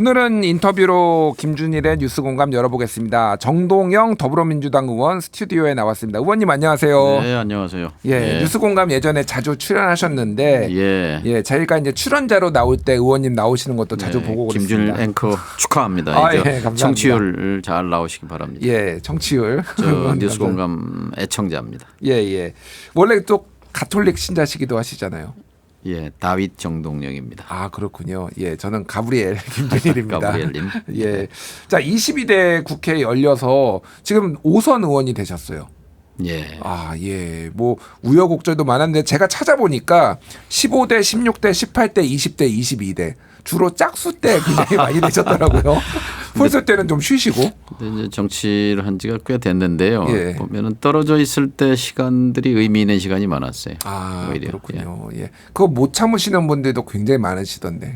오늘은 인터뷰로 김준일의 뉴스 공감 열어보겠습니다. 정동영 더불어민주당 의원 스튜디오에 나왔습니다. 의원님 안녕하세요. 네, 안녕하세요. 예, 뉴스 공감 예전에 자주 출연하셨는데 예. 예, 저희가 이제 출연자로 나올 때 의원님 나오시는 것도 자주 네, 보고 김준일 그랬습니다. 앵커 축하합니다. 아, 예, 감사합니다. 청취율 잘 나오시기 바랍니다. 예, 청취율. 저 뉴스 공감 애청자입니다. 예, 예. 원래 또 가톨릭 신자시기도 하시잖아요. 예, 다윗 정동영입니다. 아 그렇군요. 예, 저는 가브리엘 김준일입니다. 가브리엘님. 예. 자, 22대 국회 열려서 지금 5선 의원이 되셨어요. 예. 아, 예. 뭐 우여곡절도 많았는데 제가 찾아보니까 15대, 16대, 18대, 20대, 22대 주로 짝수 때 굉장히 많이 되셨더라고요. 홀수 때는 좀 쉬시고. 이제 정치를 한 지가 꽤 됐는데요. 예. 보면은 떨어져 있을 때 시간들이 의미 있는 시간이 많았어요. 아, 오히려. 그렇군요. 예. 그거 못 참으시는 분들도 굉장히 많으시던데.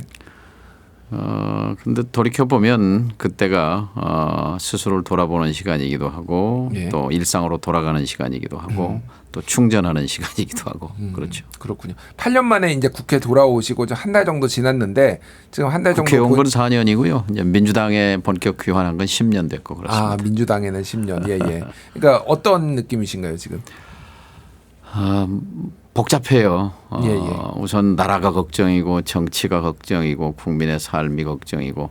어, 근데 돌이켜 보면 그때가 어, 스스로를 돌아보는 시간이기도 하고 예. 음. 또 일상으로 돌아가는 시간이기도 하고 또 충전하는 시간이기도 하고 그렇죠. 그렇군요. 8년 만에 이제 국회 돌아오시고 한 달 정도 지났는데 지금 한 달 정도 국회 온 본- 건 4년이고요. 이제 민주당에 본격 귀환한 건 10년 됐고 그렇습니다. 아, 민주당에는 10년. 예, 예. 그러니까 어떤 느낌이신가요, 지금? 아, 복잡해요. 어, 예, 예. 우선 나라가 걱정이고 정치가 걱정이고 국민의 삶이 걱정이고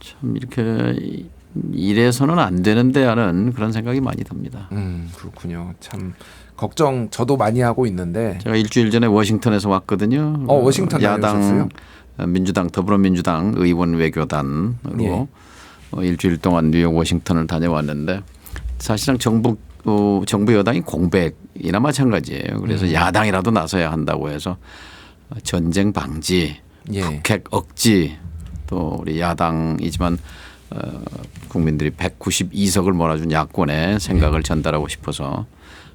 참 이렇게 이래서는 안 되는데 하는 그런 생각이 많이 듭니다. 음, 그렇군요. 참 걱정 저도 많이 하고 있는데 제가 일주일 전에 워싱턴에서 왔거든요. 어, 워싱턴 야당 다녀오셨어요? 민주당 더불어민주당 의원 외교단으로 예. 어, 일주일 동안 뉴욕 워싱턴을 다녀왔는데 사실상 정부 어, 정부 여당이 공백 이나 마찬가지예요. 그래서 음. 야당이라도 나서야 한다고 해서 전쟁 방지, 예. 북핵 억지 또 우리 야당이지만 어, 국민들이 192석을 몰아준 야권의 생각을 전달하고 싶어서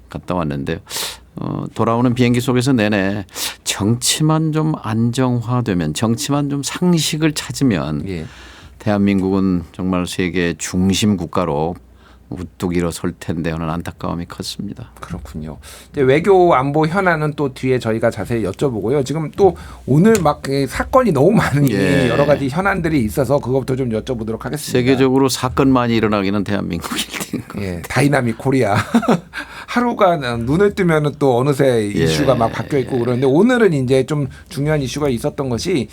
갔다 왔는데 어, 돌아오는 비행기 속에서 내내 정치만 좀 안정화되면 정치만 좀 상식을 찾으면 예. 대한민국은 정말 세계 중심 국가로 우뚝 일어설 텐데 하는 안타까움이 컸습니다. 그렇군요. 외교 안보 현안은 또 뒤에 저희가 자세히 여쭤보고요. 지금 또 오늘 막그 사건이 너무 많으니 예. 여러 가지 현안들이 있어서 그것부터 좀 여쭤보도록 하겠습니다. 세계적으로 사건 많이 일어나기는 대한민국 1등. 예, 다이나믹 코리아. 하루가 눈을 뜨면은 또 어느새 예. 이슈가 막 바뀌어 있고 그러는데 오늘은 이제 좀 중요한 이슈가 있었던 것이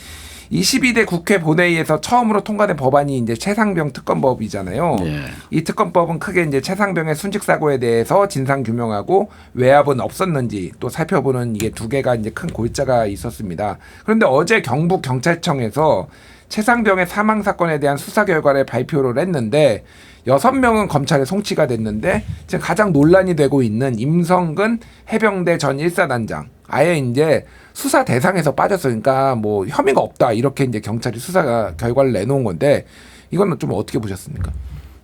22대 국회 본회의에서 처음으로 통과된 법안이 이제 최상병 특검법이잖아요. 예. 이 특검법은 크게 이제 최상병의 순직 사고에 대해서 진상 규명하고 외압은 없었는지 또 살펴보는 이게 두 개가 이제 큰 골자가 있었습니다. 그런데 어제 경북 경찰청에서 최상병의 사망 사건에 대한 수사 결과를 발표를 했는데 여섯 명은 검찰에 송치가 됐는데 지금 가장 논란이 되고 있는 임성근 해병대 전 일사단장 아예 이제 수사 대상에서 빠졌어요. 그러니까 뭐 혐의가 없다 이렇게 이제 경찰이 수사 결과를 내놓은 건데 이거는 좀 어떻게 보셨습니까?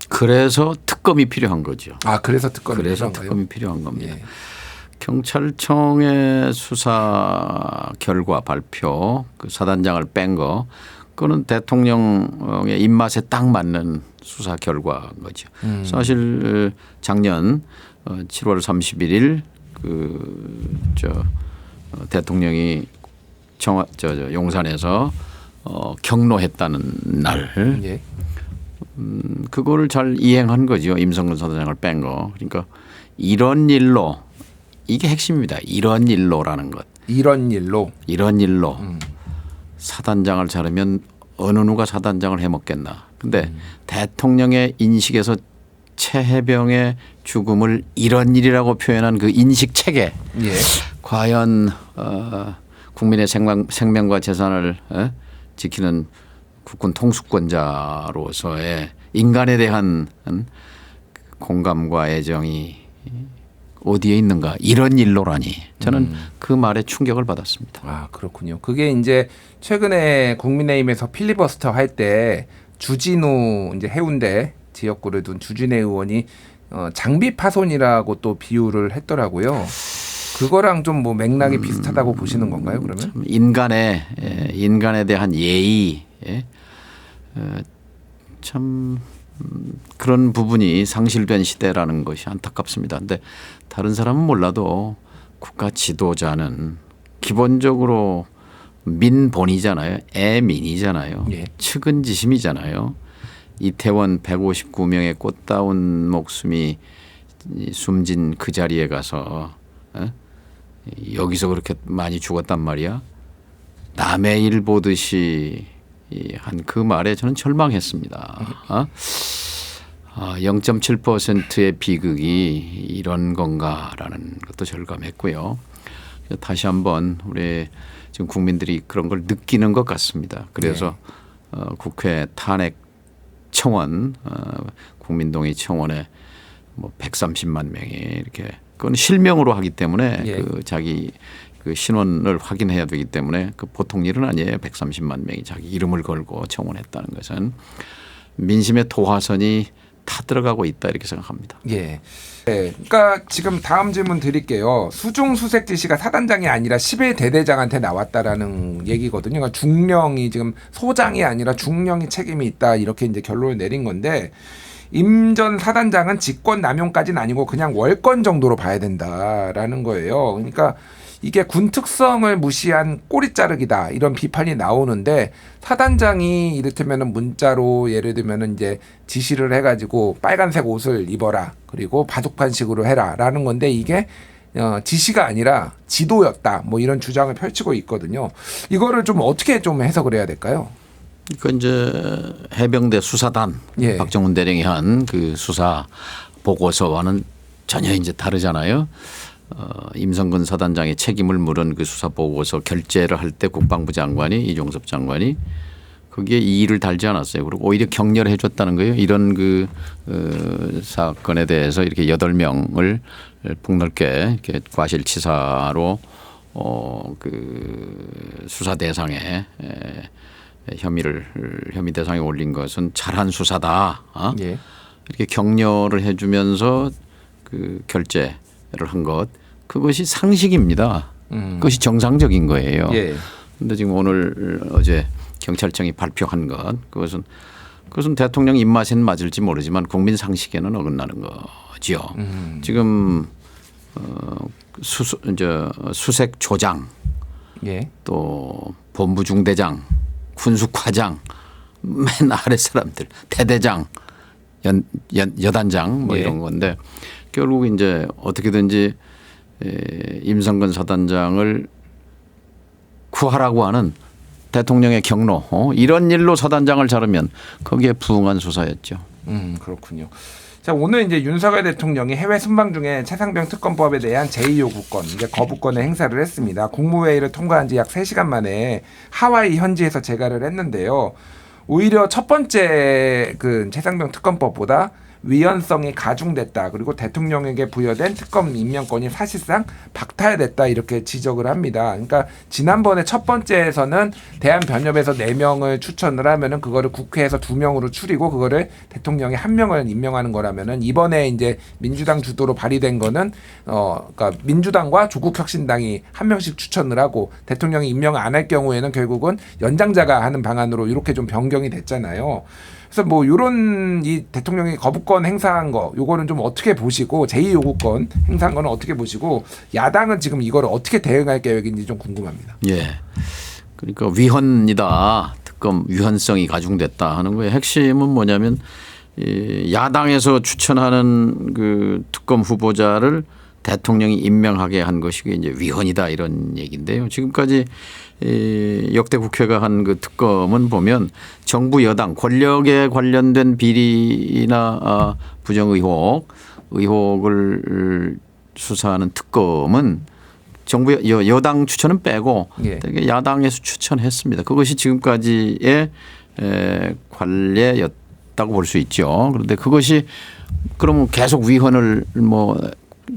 그래서 특검이 필요한 거죠. 아 그래서 특검이 그래서 필요한가요? 특검이 필요한 겁니다. 예. 경찰청의 수사 결과 발표, 그 사단장을 뺀 거, 그거는 대통령의 입맛에 딱 맞는 수사 결과인 거죠. 음. 사실 작년 어, 7월 31일 그저 어, 대통령이 청와 저, 저 용산에서 어, 경로했다는 날 예. 음, 그거를 잘 이행한 거죠. 임성근 사단장을 뺀 거. 그러니까 이런 일로 이게 핵심입니다. 이런 일로라는 것. 이런 일로 이런 일로 음. 사단장을 자르면 어느 누가 사단장을 해먹겠나. 근데 음. 대통령의 인식에서 최해병의 죽음을 이런 일이라고 표현한 그 인식 체계 예. 과연 어, 국민의 생명, 생명과 재산을 어? 지키는 국군 통수권자로서의 인간에 대한 음, 공감과 애정이 어디에 있는가 이런 일로라니 저는 그 말에 충격을 받았습니다. 아 그렇군요. 그게 이제 최근에 국민의힘에서 필리버스터 할 때 주진우 이제 해운대 지역구를 둔 주진우 의원이 어, 장비 파손이라고 또 비유를 했더라고요. 그거랑 좀 뭐 맥락이 비슷하다고 보시는 건가요? 그러면? 참 인간의 예, 인간에 대한 예의 예, 어, 참 음, 그런 부분이 상실된 시대라는 것이 안타깝습니다. 근데 다른 사람은 몰라도 국가 지도자는 기본적으로 민본이잖아요. 애민이잖아요. 예. 측은지심이잖아요. 이태원 159명의 꽃다운 목숨이 이 숨진 그 자리에 가서 어? 여기서 그렇게 많이 죽었단 말이야. 남의 일 보듯이 한 그 말에 저는 절망했습니다. 어? 아, 0.7%의 비극이 이런 건가라는 것도 절감했고요. 다시 한번 우리 지금 국민들이 그런 걸 느끼는 것 같습니다. 그래서 어, 국회 탄핵 청원, 어, 국민동의 청원에 뭐 130만 명이 이렇게 그건 실명으로 하기 때문에 예. 그 자기 그 신원을 확인해야 되기 때문에 그 보통 일은 아니에요. 130만 명이 자기 이름을 걸고 청원했다는 것은 민심의 도화선이 다 들어가고 있다 이렇게 생각합니다. 예. 네, 그러니까 지금 다음 질문 드릴게요. 수중 수색 지시가 사단장이 아니라 11 대대장한테 나왔다라는 얘기거든요. 그러니까 중령이 지금 소장이 아니라 중령이 책임이 있다 이렇게 이제 결론을 내린 건데 임전 사단장은 직권 남용까지는 아니고 그냥 월권 정도로 봐야 된다라는 거예요. 그러니까 이게 군 특성을 무시한 꼬리 자르기다 이런 비판이 나오는데 사단장이 이를테면은 문자로 예를 들면은 이제 지시를 해가지고 빨간색 옷을 입어라 그리고 바둑판식으로 해라라는 건데 이게 어, 지시가 아니라 지도였다 뭐 이런 주장을 펼치고 있거든요. 이거를 좀 어떻게 좀 해석을 해야 될까요? 그 이제 해병대 수사단 예. 박정훈 대령이 한 그 수사 보고서와는 전혀 이제 다르잖아요. 어, 임성근 사단장의 책임을 물은 그 수사 보고서 결재를 할 때 국방부 장관이 이종섭 장관이 거기에 이의를 달지 않았어요. 그리고 오히려 격려를 해줬다는 거예요. 이런 그 어, 사건에 대해서 이렇게 여덟 명을 폭넓게 이렇게 과실치사로 어 그 수사 대상에 에, 혐의를 혐의 대상에 올린 것은 잘한 수사다. 어? 예. 이렇게 격려를 해주면서 그 결재를 한 것 그것이 상식입니다. 그것이 정상적인 거예요. 예. 근데 지금 오늘 어제 경찰청이 발표한 것 그것은 그것은 대통령 입맛에는 맞을지 모르지만 국민 상식에는 어긋나는 거지요. 지금 어 수, 이제 수색 조장 예. 또 본부 중대장, 군수과장, 맨 아래 사람들, 대대장, 연, 연 여단장 뭐 예. 이런 건데 결국 이제 어떻게든지 에, 임성근 사단장을 구하라고 하는 대통령의 경로 어? 이런 일로 사단장을 자르면 거기에 부응한 수사였죠. 음 그렇군요. 자 오늘 이제 윤석열 대통령이 해외 순방 중에 최상병 특검법에 대한 제2요구권 이제 거부권을 행사를 했습니다. 국무회의를 통과한 지약 3시간 만에 하와이 현지에서 재가를 했는데요. 오히려 첫 번째 그 최상병 특검법보다 위헌성이 가중됐다. 그리고 대통령에게 부여된 특검 임명권이 사실상 박탈됐다. 이렇게 지적을 합니다. 그러니까 지난번에 첫 번째에서는 대한변협에서 네명을 추천을 하면은 그거를 국회에서 두명으로 줄이고 그거를 대통령이 한명을 임명하는 거라면은 이번에 이제 민주당 주도로 발의된 거는 어 그러니까 민주당과 조국 혁신당이 한 명씩 추천을 하고 대통령이 임명을 안할 경우에는 결국은 연장자가 하는 방안으로 이렇게 좀 변경이 됐잖아요. 그래서 뭐 요런 이 대통령이 거부권 행사한 거 요거는 좀 어떻게 보시고 제2 요구권 행사한 거는 어떻게 보시고 야당은 지금 이거를 어떻게 대응할 계획인지 좀 궁금합니다. 예. 그러니까 위헌이다. 특검 위헌성이 가중됐다 하는 거의 핵심은 뭐냐면 이 야당에서 추천하는 그 특검 후보자를 대통령이 임명하게 한 것이 이제 위헌이다 이런 얘기인데요. 지금까지 이 역대 국회가 한 그 특검은 보면 정부 여당 권력에 관련된 비리나 아, 부정 의혹 의혹을 수사하는 특검은 정부 여, 여당 추천은 빼고 예. 야당에서 추천했습니다. 그것이 지금까지의 에, 관례였다고 볼 수 있죠. 그런데 그것이 그러면 계속 위헌을 뭐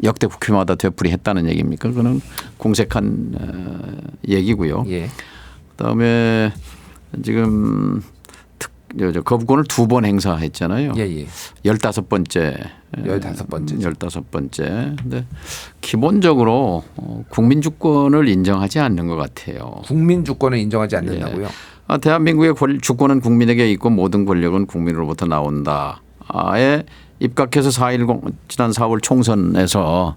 역대 국회마다 되풀이했다는 얘기입니까? 그거는 공색한 어, 얘기고요. 예. 그다음에 지금 특, 거부권을 두 번 행사했잖아요. 예, 예. 열다섯 번째. 열다섯 번째죠. 열다섯 번째. 근데 기본적으로 어, 국민 주권을 인정하지 않는 것 같아요. 국민 주권을 인정하지 않는다고요. 아, 대한민국의 권- 주권은 국민에게 있고 모든 권력은 국민으로부터 나온다. 아에 입각해서 4.10 지난 4월 총선에서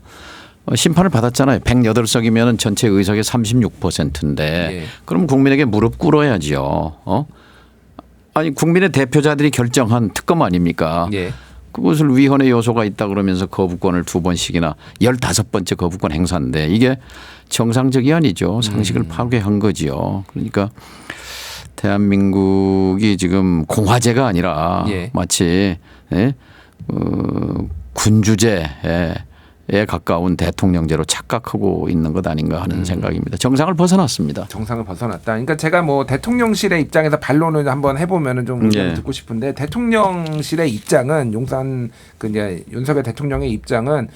어, 심판을 받았잖아요. 108석이면 전체 의석의 36%인데 예. 그럼 국민에게 무릎 꿇어야지요. 어? 아니 국민의 대표자들이 결정한 특검 아닙니까? 예. 그것을 위헌의 요소가 있다 그러면서 거부권을 두 번씩이나 열다섯 번째 거부권 행사인데 이게 정상적이 아니죠. 상식을 음. 파괴한 거지요. 그러니까 대한민국이 지금 공화제가 아니라 예. 마치 예? 어, 군주제에 에 가까운 대통령제로 착각하고 있는 것 아닌가 음. 하는 생각입니다. 정상을 벗어났습니다. 정상을 벗어났다. 그러니까 제가 뭐 대통령실의 입장에서 반론을 한번 해보면은 좀 의견을 예. 듣고 싶은데 대통령실의 입장은 용산 그 이제 윤석열 대통령의 입장은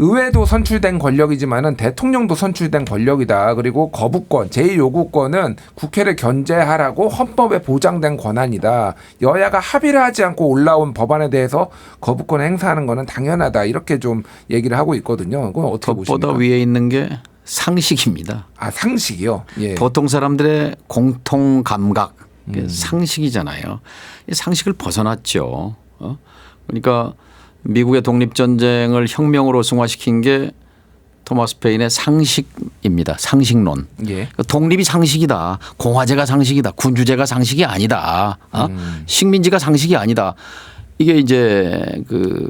의회도 선출된 권력이지만은 대통령도 선출된 권력이다. 그리고 거부권, 제2요구권은 국회를 견제하라고 헌법에 보장된 권한이다. 여야가 합의를 하지 않고 올라온 법안에 대해서 거부권 행사하는 거는 당연하다. 이렇게 좀 얘기를 하고 있거든요. 그건 어떻게 보십니까? 위에 있는 게 상식입니다. 아 상식이요. 예. 보통 사람들의 공통 감각 음. 상식이잖아요. 이 상식을 벗어났죠. 어? 그러니까 미국의 독립 전쟁을 혁명으로 승화시킨 게 토마스 페인의 상식입니다. 상식론. 예. 그러니까 독립이 상식이다. 공화제가 상식이다. 군주제가 상식이 아니다. 어? 음. 식민지가 상식이 아니다. 이게 이제 그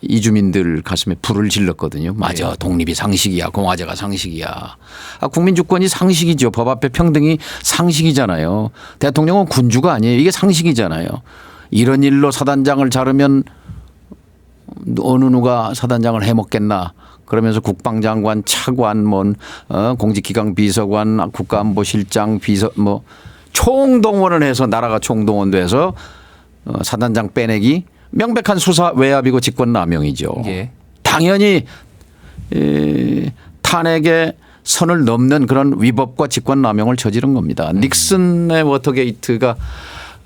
이주민들 가슴에 불을 질렀거든요. 맞아. 독립이 상식이야. 공화제가 상식이야. 아, 국민 주권이 상식이죠. 법 앞에 평등이 상식이잖아요. 대통령은 군주가 아니에요. 이게 상식이잖아요. 이런 일로 사단장을 자르면 어느 누가 사단장을 해먹겠나. 그러면서 국방장관, 차관, 뭐 어, 공직기강 비서관, 국가안보실장, 비서 뭐 총동원을 해서 나라가 총동원돼서 어, 사단장 빼내기 명백한 수사 외압이고 직권남용이죠. 예. 당연히 에, 탄핵의 선을 넘는 그런 위법과 직권남용을 저지른 겁니다. 닉슨의 워터게이트가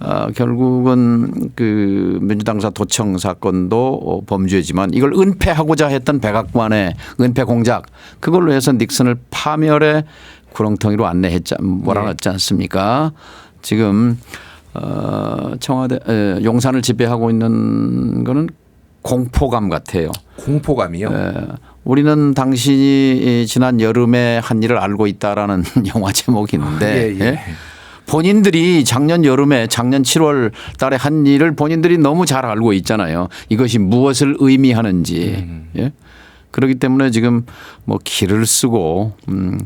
어, 결국은 그 민주당사 도청 사건도 어, 범죄지만 이걸 은폐하고자 했던 백악관의 은폐 공작 그걸로 해서 닉슨을 파멸의 구렁텅이로 안내했지 몰아넣지 않습니까? 지금 어, 청와대 에, 용산을 지배하고 있는 거는 공포감 같아요. 공포감이요. 에, 우리는 당신이 이 지난 여름에 한 일을 알고 있다라는 영화 제목이 있는데 예, 예. 예? 본인들이 작년 여름에 작년 7월 달에 한 일을 본인들이 너무 잘 알고 있잖아요. 이것이 무엇을 의미하는지. 음. 예? 그렇기 때문에 지금 뭐 길을 쓰고 음,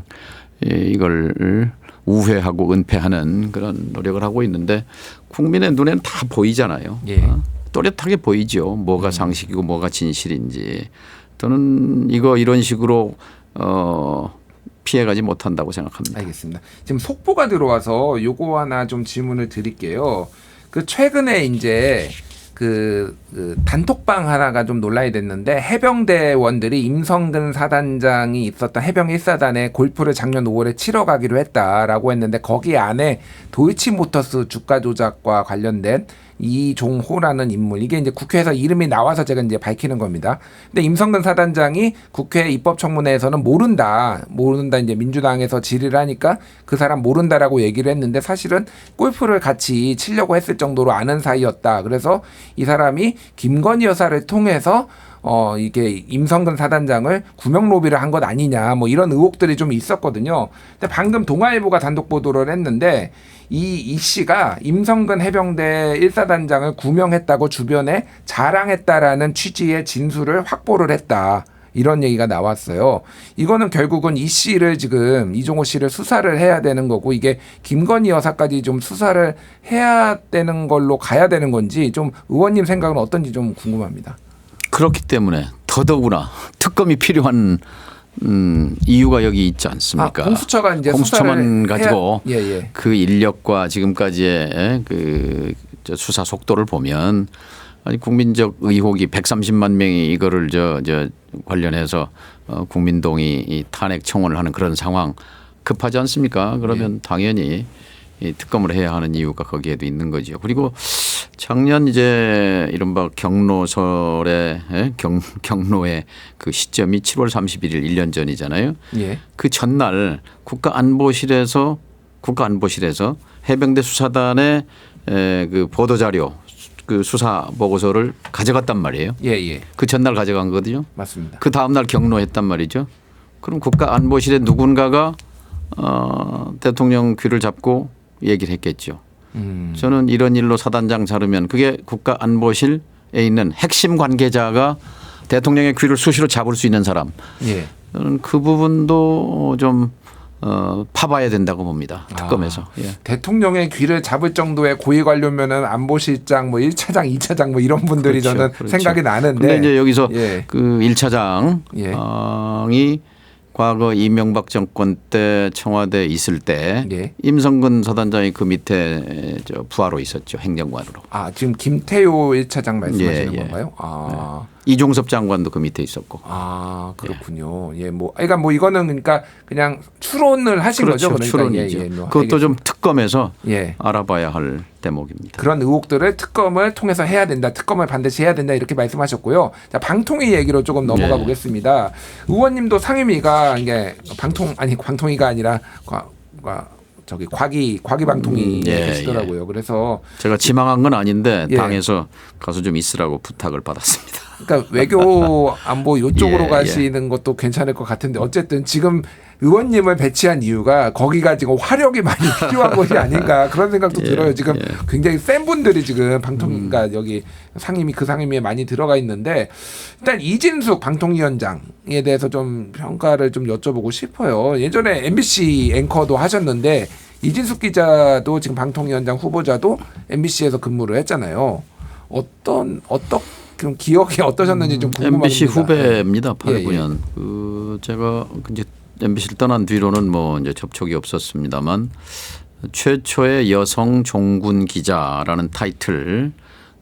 예, 이걸 우회하고 은폐하는 그런 노력을 하고 있는데 국민의 눈에는 다 보이잖아요. 예. 어? 또렷하게 보이죠. 뭐가 상식이고 뭐가 진실인지. 저는 이거 이런 식으로 어 피해가지 못한다고 생각합니다. 알겠습니다. 지금 속보가 들어와서 요거 하나 좀 질문을 드릴게요. 그 최근에 이제 그, 그 단톡방 하나가 좀 논란이 됐는데 해병대원들이 임성근 사단장이 있었던 해병 1사단에 골프를 작년 5월에 치러 가기로 했다라고 했는데 거기 안에 도이치모터스 주가 조작과 관련된 이종호라는 인물 이게 이제 국회에서 이름이 나와서 제가 이제 밝히는 겁니다. 근데 임성근 사단장이 국회 입법청문회에서는 모른다, 모른다 이제 민주당에서 질의를 하니까 그 사람 모른다라고 얘기를 했는데 사실은 골프를 같이 치려고 했을 정도로 아는 사이였다. 그래서 이 사람이 김건희 여사를 통해서 어 이게 임성근 사단장을 구명 로비를 한 것 아니냐 뭐 이런 의혹들이 좀 있었거든요. 근데 방금 동아일보가 단독 보도를 했는데 이 이 씨가 임성근 해병대 1사단장을 구명했다고 주변에 자랑했다라는 취지의 진술을 확보를 했다. 이런 얘기가 나왔어요. 이거는 결국은 이 씨를 지금 이종호 씨를 수사를 해야 되는 거고 이게 김건희 여사까지 좀 수사를 해야 되는 걸로 가야 되는 건지 좀 의원님 생각은 어떤지 좀 궁금합니다. 그렇기 때문에 더더구나 특검이 필요한 음, 이유가 여기 있지 않습니까? 아, 공수처가 이제 공수처만 가지고 해야- 예, 예. 그 인력과 지금까지의 그저 수사 속도를 보면 아니 국민적 의혹이 130만 명이 이거를 저 저 관련해서 어, 국민동이 이 탄핵 청원을 하는 그런 상황 급하지 않습니까? 그러면 당연히 이 특검을 해야 하는 이유가 거기에도 있는 거죠. 그리고 작년 이제 이른바 경로설의 예? 경, 경로의 그 시점이 7월 31일 1년 전이잖아요. 예. 그 전날 국가안보실에서 국가안보실에서 해병대 수사단의 에, 그 보도 자료 그 수사 보고서를 가져갔단 말이에요. 예, 예. 그 전날 가져간 거거든요. 맞습니다. 그 다음 날 경로했단 말이죠. 그럼 국가안보실에 누군가가 어, 대통령 귀를 잡고 얘기를 했겠죠. 음. 저는 이런 일로 사단장 자르면 그게 국가 안보실에 있는 핵심 관계자가 대통령의 귀를 수시로 잡을 수 있는 사람. 예. 저는 그 부분도 좀 어, 파봐야 된다고 봅니다. 특검에서. 아. 예. 대통령의 귀를 잡을 정도의 고위 관료면은 안보실장 뭐 1차장, 2차장 뭐 이런 분들이 그렇죠, 저는 그렇죠. 생각이 나는데 근데 이제 여기서 예. 그 1차장이 예. 과거 이명박 정권 때 청와대 있을 때 예. 임성근 사단장이 그 밑에 저 부하로 있었죠 행정관으로 아, 지금 김태효 1차장 말씀하시는 예, 예. 건가요? 아. 이종섭 장관도 그 밑에 있었고 아 그렇군요. 예, 뭐, 그러니까 뭐 이거는 그러니까 그냥 추론을 하신 거죠. 그러니까 추론이죠. 예, 예, 뭐 그것도 좀 특검에서 예. 알아봐야 할 대목입니다. 그런 의혹들을 특검을 통해서 해야 된다. 특검을 반드시 해야 된다. 이렇게 말씀하셨고요. 자, 방통위 얘기로 조금 넘어가 네. 보겠습니다. 의원님도 상임위가 이게 방통 아니 방통위가 아니라 과, 과 저기 과기 과기 방통위 음, 예, 계시더라고요. 그래서 제가 지망한 건 아닌데 예. 당에서 가서 좀 있으라고 부탁을 받았습니다. 그러니까 외교 안보 이쪽으로 예, 가시는 것도 괜찮을 것 같은데 어쨌든 지금 의원님을 배치한 이유가 거기가 지금 화력이 많이 필요한 곳이 아닌가 그런 생각도 예, 들어요. 지금 예. 굉장히 센 분들이 지금 방통위가 음. 여기 상임위 그 상임위에 많이 들어가 있는데 일단 이진숙 방통위원장에 대해서 좀 평가를 좀 여쭤보고 싶어요. 예전에 MBC 앵커도 하셨는데 이진숙 기자도 지금 방통위원장 후보자도 MBC에서 근무를 했잖아요. 어떤 어떤 그럼 기억이 어떠셨는지 좀 궁금합니다. MBC 후배입니다. 예, 예. 89년. 그 제가 이제 MBC를 떠난 뒤로는 뭐 이제 접촉이 없었습니다만 최초의 여성 종군 기자라는 타이틀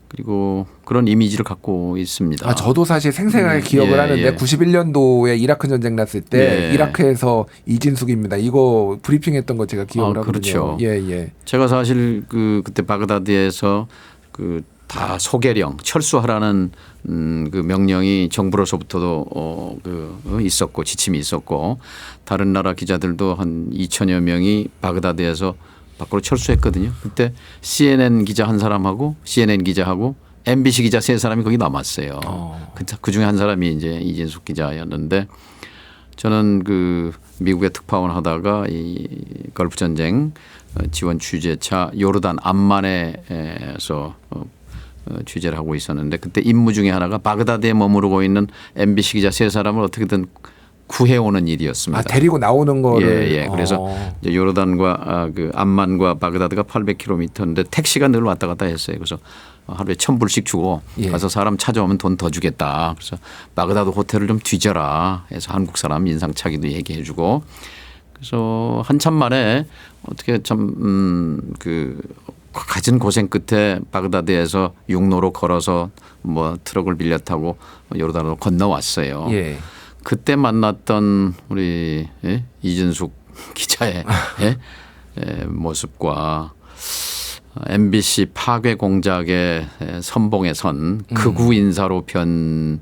그리고 그런 이미지를 갖고 있습니다. 아, 저도 사실 생생하게 음, 기억을 예, 하는데 예. 91년도에 이라크 전쟁 났을 때 예. 이라크에서 이진숙입니다. 이거 브리핑했던 거 제가 기억을 아, 하거든요. 그렇죠. 예, 예. 제가 사실 그 그때 바그다드에서 그 다 소개령 철수하라는 음, 그 명령이 정부로서부터도 어, 그 어, 있었고 지침이 있었고 다른 나라 기자들도 한 2천여 명이 바그다드에서 밖으로 철수했거든요. 그때 CNN 기자 한 사람하고 CNN 기자하고 MBC 기자 세 사람이 거기 남았어요. 어. 그- 그 중에 한 사람이 이제 이진숙 기자였는데 저는 그 미국에 특파원 하다가 이 걸프 전쟁 어, 지원 취재차 요르단 암만에서 어, 어, 취재를 하고 있었는데 그때 임무 중에 하나가 바그다드에 머무르고 있는 MBC 기자 세 사람을 어떻게든 구해오는 일이었습니다. 아, 데리고 나오는 거를 예, 예. 그래서 어. 요르단과 아, 그 암만과 바그다드가 800km인데 택시가 늘 왔다 갔다 했어요. 그래서 하루에 천 불씩 주고 예. 가서 사람 찾아오면 돈 더 주겠다. 그래서 바그다드 호텔을 좀 뒤져라 해서 한국 사람 인상착의도 얘기해주고 그래서 한참 만에 어떻게 참그 가진 고생 끝에 바그다드에서 육로로 걸어서 뭐 트럭을 빌려 타고 요르단으로 건너왔어요. 예. 그때 만났던 우리 예? 이진숙 기자의 예? 예, 모습과 MBC 파괴 공작의 예, 선봉에 선 극우 인사로 변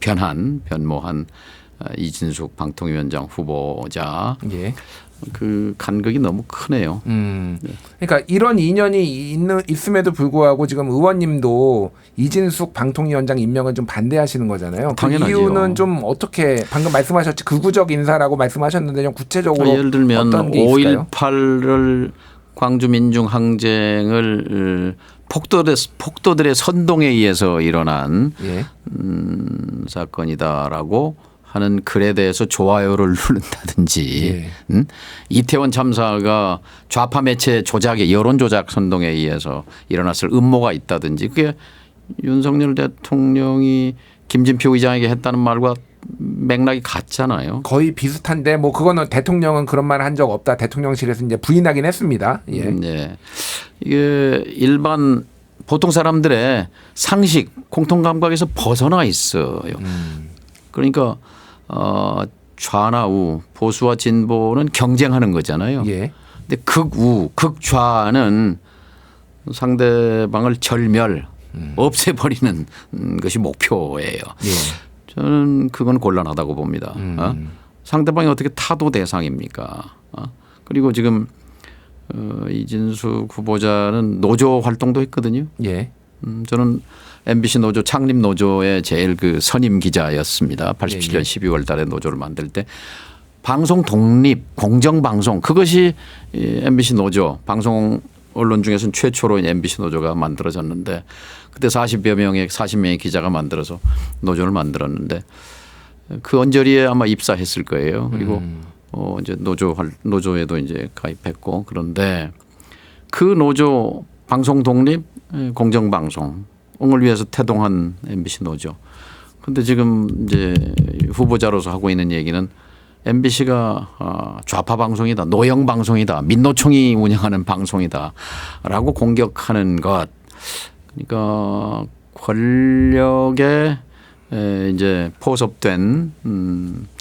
변한 변모한 어, 이진숙 방통위원장 후보자 예. 그 간극이 너무 크네요. 음. 그러니까 이런 인연이 있는 있음에도 불구하고 지금 의원님도 이진숙 방통위원장 임명을 좀 반대하시는 거잖아요. 그 당연하죠. 이유는 좀 어떻게 방금 말씀하셨지 극우적 인사라고 말씀하셨는데 좀 구체적으로 예를 들면 어떤 게 있을까요? 5.18을 광주 민중 항쟁을 폭도들의, 폭도들의 선동에 의해서 일어난 예. 음, 사건이다라고 하는 글에 대해서 좋아요를 누른다든지 예. 음? 이태원 참사가 좌파 매체 조작의 여론 조작 선동에 의해서 일어났을 음모가 있다든지 그게 윤석열 대통령이 김진표 의장에게 했다는 말과 맥락이 같잖아요. 거의 비슷한데 뭐 그거는 대통령은 그런 말 한 적 없다. 대통령실에서 이제 부인하긴 했습니다. 예. 음, 네. 이게 일반 보통 사람들의 상식 공통 감각에서 벗어나 있어요. 음. 그러니까 어 좌나 우 보수와 진보는 경쟁하는 거잖아요. 예. 근데 극우 극좌는 상대방을 절멸 없애버리는 음, 것이 목표예요. 예. 저는 그건 곤란하다고 봅니다. 음. 어? 상대방이 어떻게 타도 대상입니까? 어? 그리고 지금 어, 이진수 후보자는 노조 활동도 했거든요. 예. 음, 저는 MBC 노조 창립 노조의 제일 그 선임 기자였습니다. 87년 예, 예. 12월 달에 노조를 만들 때 방송 독립, 공정 방송 그것이 이 MBC 노조 방송 언론 중에서는 최초로 MBC 노조가 만들어졌는데 그때 40여 명의 40명의 기자가 만들어서 노조를 만들었는데 그 언저리에 아마 입사했을 거예요. 그리고 어 이제 노조 활- 노조에도 이제 가입했고 그런데 그 노조 방송 독립 예, 공정 방송 을 위해서 태동한 MBC 노조. 근데 지금 이제 후보자로서 하고 있는 얘기는 MBC가 아, 좌파 방송이다, 노영 방송이다, 민노총이 운영하는 방송이다라고 공격하는 것. 그러니까 권력에 에, 이제 포섭된 음, 어,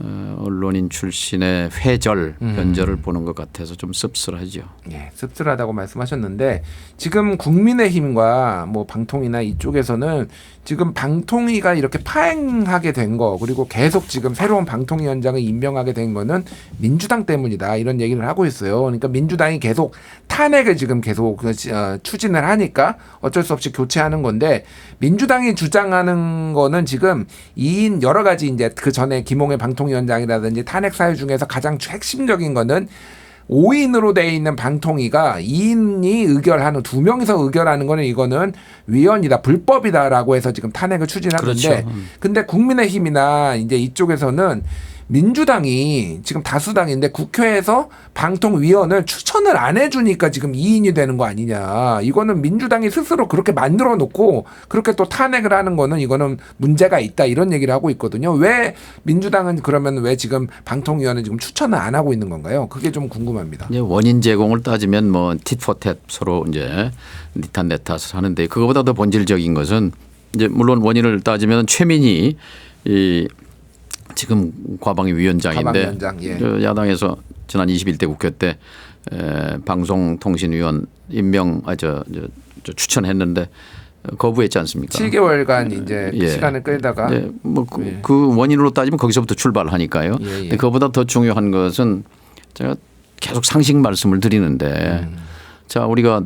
언론인 출신의 회절 변절을 보는 것 같아서 좀 씁쓸하죠. 예, 씁쓸하다고 말씀하셨는데 지금 국민의힘과 뭐 방통위나 이쪽에서는 지금 방통위가 이렇게 파행하게 된 거 그리고 계속 지금 새로운 방통위원장을 임명하게 된 거는 민주당 때문이다 이런 얘기를 하고 있어요. 그러니까 민주당이 계속 탄핵을 지금 계속 어, 추진을 하니까 어쩔 수 없이 교체하는 건데 민주당이 주장하는 거는 지금 이인 여러 가지 이제 그 전에 김홍애 방통 위원장이라든지 탄핵 사유 중에서 가장 핵심적인 거는 5인으로 돼 있는 방통위가 2인이 의결하는 두 명이서 의결하는 거는 이거는 위헌이다 불법이다라고 해서 지금 탄핵을 추진하는데 그렇죠. 근데 국민의힘이나 이제 이쪽에서는 민주당이 지금 다수당인데 국회에서 방통위원을 추천을 안 해주니까 지금 2인이 되는 거 아니냐. 이거는 민주당이 스스로 그렇게 만들어 놓고 그렇게 또 탄핵을 하는 거는 이거는 문제가 있다 이런 얘기를 하고 있거든요. 왜 민주당은 그러면 왜 지금 방통위원을 지금 추천을 안 하고 있는 건가요? 그게 좀 궁금합니다. 원인 제공을 따지면 뭐 tit-for-tat 서로 이제 니탄 내탓을 하는데 그거보다 더 본질적인 것은 이제 물론 원인을 따지면 최민희 이 지금 과방위 위원장인데 과방 위원장, 예. 저 야당에서 지난 21대 국회 때 에, 방송통신위원 임명 아저 저, 저 추천했는데 거부했지 않습니까? 7개월간 이제 예. 시간을 끌다가 네, 뭐그 예. 그 원인으로 따지면 거기서부터 출발하니까요. 예, 예. 근데 그보다 더 중요한 것은 제가 계속 상식 말씀을 드리는데 음. 자 우리가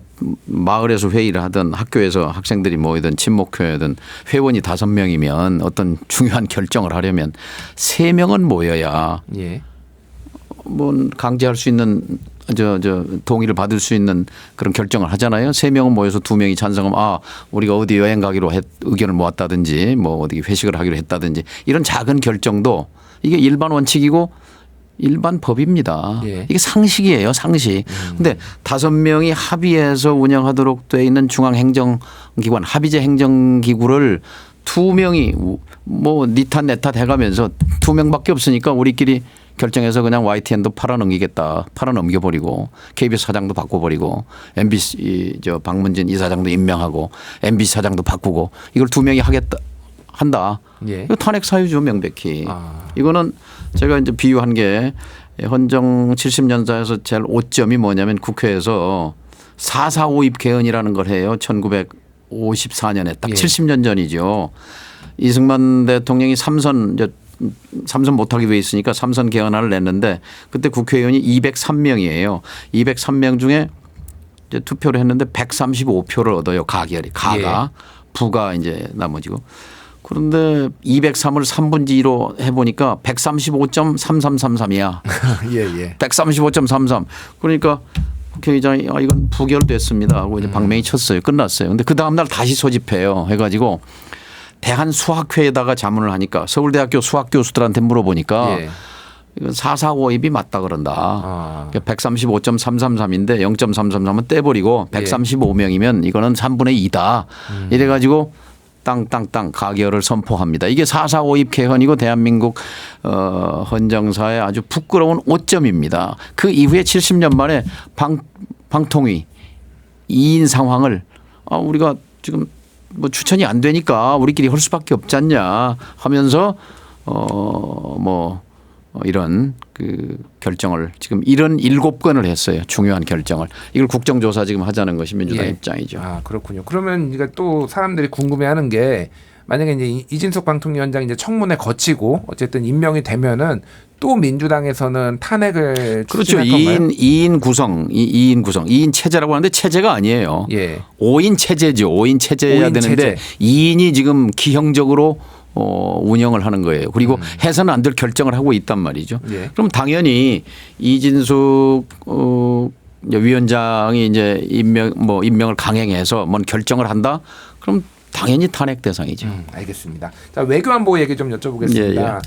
마을에서 회의를 하든 학교에서 학생들이 모이든 친목회든 회원이 다섯 명이면 어떤 중요한 결정을 하려면 세 명은 모여야 예. 뭐 강제할 수 있는 저, 저 동의를 받을 수 있는 그런 결정을 하잖아요. 세 명은 모여서 두 명이 찬성하면 아 우리가 어디 여행 가기로 했, 의견을 모았다든지 뭐 어디 회식을 하기로 했다든지 이런 작은 결정도 이게 일반 원칙이고 일반 법입니다. 예. 이게 상식이에요, 상식. 근데 다섯 명이 합의해서 운영하도록 돼 있는 중앙행정기관 합의제 행정기구를 두 명이 뭐 니탓 내탓 해가면서 두 명밖에 없으니까 우리끼리 결정해서 그냥 YTN도 팔아 넘기겠다. 팔아 넘겨버리고 KBS 사장도 바꿔버리고 MBC 이저 박문진 이사장도 임명하고 MBC 사장도 바꾸고 이걸 두 명이 하겠다 한다. 예. 이거 탄핵 사유죠 명백히. 아. 이거는 제가 이제 비유한 게 헌정 70년사에서 제일 오점이 뭐냐면 국회에서 4.4.5입 개헌이라는 걸 해요. 1954년에 딱 예. 70년 전이죠. 이승만 대통령이 삼선 이제 삼선 못하게 돼 있으니까 삼선 개헌안을 냈는데 그때 국회의원이 203명이에요. 203명 중에 이제 투표를 했는데 135표를 얻어요. 가결이 가가 부가 이제 나머지고 그런데 203을 3분지 2로 해보니까 135.3333이야. 예, 예. 135.33. 그러니까 국회의장이 아 이건 부결됐습니다 하고 이제 방맹이 쳤어요. 끝났어요. 근데 그 다음 날 다시 소집해요. 해가지고 대한 수학회에다가 자문을 하니까 서울대학교 수학 교수들한테 물어보니까 예. 이건 445입이 맞다 그런다. 아. 135.333인데 0.333은 떼버리고 예. 135명이면 이거는 3분의 2다. 음. 이래가지고 땅땅땅 가결을 선포합니다. 이게 445입 개헌이고 대한민국 어, 헌정사의 아주 부끄러운 오점입니다. 그 이후에 70년 만에 방, 방통위 2인 상황을 아, 우리가 지금 뭐 추천이 안 되니까 우리끼리 할 수밖에 없지 않냐 하면서 어, 이런 그 결정을 지금 이런 일곱 건을 했어요. 중요한 결정을. 이걸 국정조사 지금 하자는 것이 민주당 예. 입장이죠. 아 그렇군요. 그러면 이게 또 사람들이 궁금해 하는 게 만약에 이제 이- 이진석 방통위원장 이제 청문회 거치고 어쨌든 임명이 되면은 또 민주당에서는 탄핵을 그렇죠. 추진할 건가요? 2인 2인 구성, 2 인 구성, 2인 체제라고 하는데 체제가 아니에요. 예. 5인 체제죠. 5인 체제여야 5인 되는데 체제. 2인이 지금 기형적으로 어, 운영을 하는 거예요. 그리고 해서는 안 될 결정을 하고 있단 말이죠. 음. 예. 그럼 당연히 이진숙 어, 위원장이 이제 임명 뭐 임명을 강행해서 뭔 결정을 한다. 그럼 당연히 탄핵 대상이죠. 음, 알겠습니다. 자 외교안보 얘기 좀 여쭤보겠습니다. 예, 예.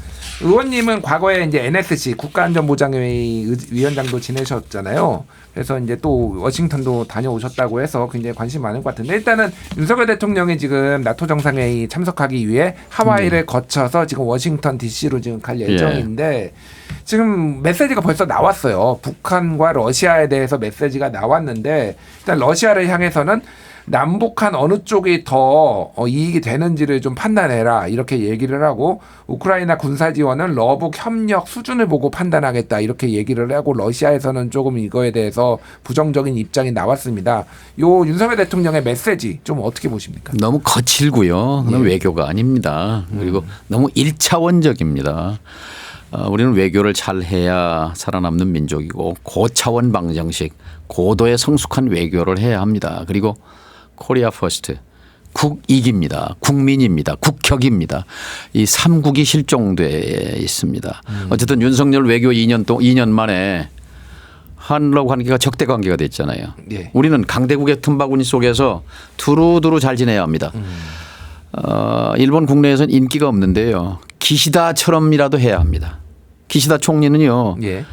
의원님은 과거에 이제 NSC 국가안전보장회의 의- 위원장도 지내셨잖아요. 그래서 이제 또 워싱턴도 다녀오셨다고 해서 굉장히 관심 많을 것 같은데 일단은 윤석열 대통령이 지금 나토 정상회의 참석하기 위해 하와이를 거쳐서 지금 워싱턴 D.C.로 지금 갈 예정인데 지금 메시지가 벌써 나왔어요. 북한과 러시아에 대해서 메시지가 나왔는데 일단 러시아를 향해서는 남북한 어느 쪽이 더 어, 이익이 되는지를 좀 판단해라 이렇게 얘기를 하고 우크라이나 군사 지원은 러북 협력 수준을 보고 판단하겠다 이렇게 얘기를 하고 러시아에서는 조금 이거에 대해서 부정적인 입장이 나왔습니다. 요 윤석열 대통령의 메시지 좀 어떻게 보십니까? 너무 거칠고요. 예. 외교가 아닙니다. 음. 그리고 너무 일차원적입니다. 어, 우리는 외교를 잘 해야 살아남는 민족이고 고차원 방정식, 고도의 성숙한 외교를 해야 합니다. 그리고 코리아 퍼스트. 국익입니다. 국민입니다. 국격입니다. 이 삼국이 실종돼 있습니다. 음. 어쨌든 윤석열 외교 2년 동 2년 만에 한러 관계가 적대 관계가 됐잖아요. 예. 우리는 강대국의 틈바구니 속에서 두루두루 잘 지내야 합니다. 어, 일본 국내에서는 인기가 없는데요. 기시다처럼이라도 해야 합니다. 기시다 총리는요. 예.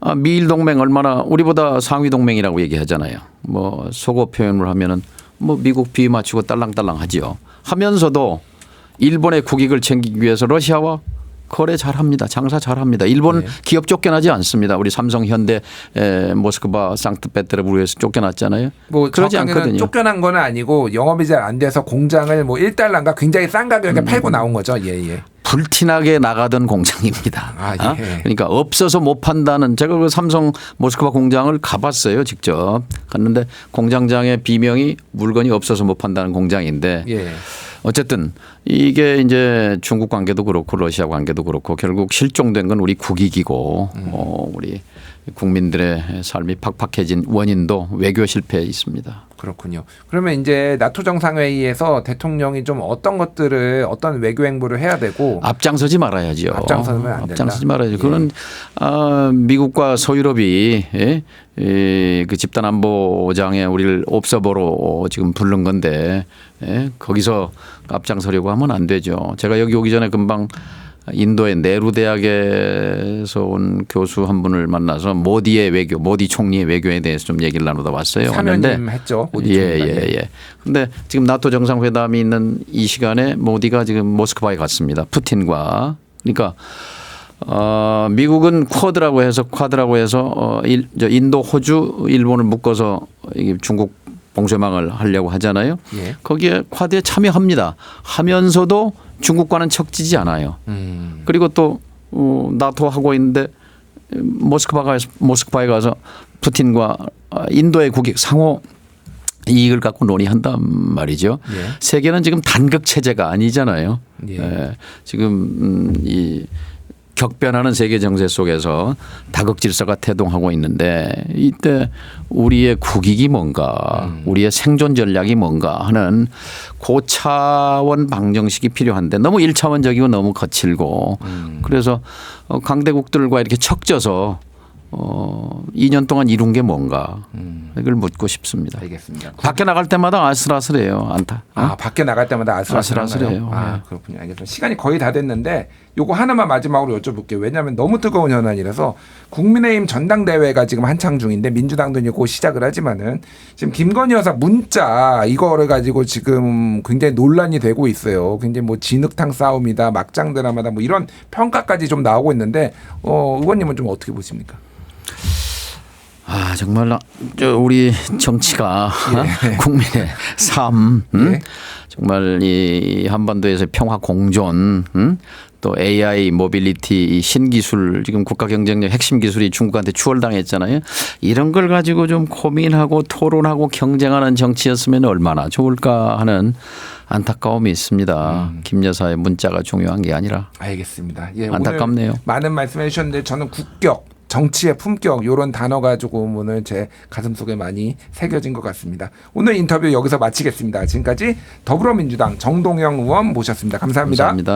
아, 미일 동맹 얼마나 우리보다 상위 동맹이라고 얘기하잖아요. 뭐 속어 표현을 하면은 뭐 미국 비위 맞추고 딸랑딸랑 하지요. 하면서도 일본의 국익을 챙기기 위해서 러시아와 거래 잘합니다. 장사 잘합니다. 일본 네. 기업 쫓겨나지 않습니다. 우리 삼성, 현대, 에, 모스크바, 상트페테르부르에서 쫓겨났잖아요. 뭐 그러지 않거든요. 쫓겨난 건 아니고 영업이 잘 안 돼서 공장을 뭐 1달러인가 굉장히 싼 가격에 음. 팔고 나온 거죠. 예, 예. 불티나게 나가던 공장입니다. 아, 예. 어? 그러니까 없어서 못 판다는 제가 그 삼성 모스크바 공장을 가봤어요 직접 갔는데 공장장의 비명이 물건이 없어서 못 판다는 공장인데 예. 어쨌든 이게 이제 중국 관계도 그렇고 러시아 관계도 그렇고 결국 실종된 건 우리 국익이고 어, 우리 국민들의 삶이 팍팍해진 원인도 외교 실패에 있습니다. 그렇군요. 그러면 이제 나토 정상회의에서 대통령이 좀 어떤 것들을 어떤 외교 행보를 해야 되고 앞장서지 말아야죠. 앞장서면 안. 앞장서지 말아야죠. 예. 그거는 아, 미국과 서유럽이 예? 예, 그 집단 안보장에 우리를 옵서버로 지금 부른 건데 예? 거기서 앞장서려고 하면 안 되죠. 제가 여기 오기 전에 금방 인도의 네루 대학에서 온 교수 한 분을 만나서 모디의 외교, 모디 총리의 외교에 대해서 좀 얘기를 나누다 왔어요. 왔는데 했죠. 모디 예. 예, 예. 근데 지금 나토 정상회담이 있는 이 시간에 모디가 지금 모스크바에 갔습니다. 푸틴과. 그러니까 어, 미국은 쿼드라고 해서 쿼드라고 해서 어, 일, 인도, 호주, 일본을 묶어서 중국 봉쇄망을 하려고 하잖아요. 예. 거기에 쿼드에 참여합니다. 하면서도 중국과는 척지지 않아요. 음. 그리고 또 어, 나토 하고 있는데 모스크바가 모스크바에 가서 푸틴과 어, 인도의 국익 상호 이익을 갖고 논의한단 말이죠. 예. 세계는 지금 단극 체제가 아니잖아요. 예. 예. 지금 음, 이 격변하는 세계 정세 속에서 다극 질서가 태동하고 있는데 이때 우리의 국익이 뭔가 음. 우리의 생존 전략이 뭔가 하는 고차원 방정식이 필요한데 너무 일차원적이고 너무 거칠고 음. 그래서 어, 강대국들과 이렇게 척져서 어 2년 동안 이룬 게 뭔가 음. 이걸 묻고 싶습니다. 알겠습니다. 밖에 나갈 때마다 아슬아슬해요. 안타. 어? 아 밖에 나갈 때마다 아슬아슬해요. 아슬아슬해요. 아 네. 그렇군요. 알겠습니다. 시간이 거의 다 됐는데 요거 하나만 마지막으로 여쭤볼게요. 왜냐하면 너무 뜨거운 현안이라서 국민의힘 전당대회가 지금 한창 중인데 민주당도 이제 곧 시작을 하지만은 지금 김건희 여사 문자 이거를 가지고 지금 굉장히 논란이 되고 있어요. 굉장히 뭐 진흙탕 싸움이다, 막장 드라마다 뭐 이런 평가까지 좀 나오고 있는데 어 의원님은 좀 어떻게 보십니까? 아 정말 저 우리 정치가 국민의 삶, 음? 예. 정말 이 한반도에서 평화 공존, 음? 또 AI 모빌리티 이 신기술 지금 국가 경쟁력 핵심 기술이 중국한테 추월당했잖아요. 이런 걸 가지고 좀 고민하고 토론하고 경쟁하는 정치였으면 얼마나 좋을까 하는 안타까움이 있습니다. 김 여사의 문자가 중요한 게 아니라 알겠습니다. 예, 안타깝네요. 많은 말씀해 주셨는데 저는 국격, 정치의 품격 이런 단어가 조금 오늘 제 가슴 속에 많이 새겨진 것 같습니다. 오늘 인터뷰 여기서 마치겠습니다. 지금까지 더불어민주당 정동영 의원 모셨습니다 감사합니다. 감사합니다.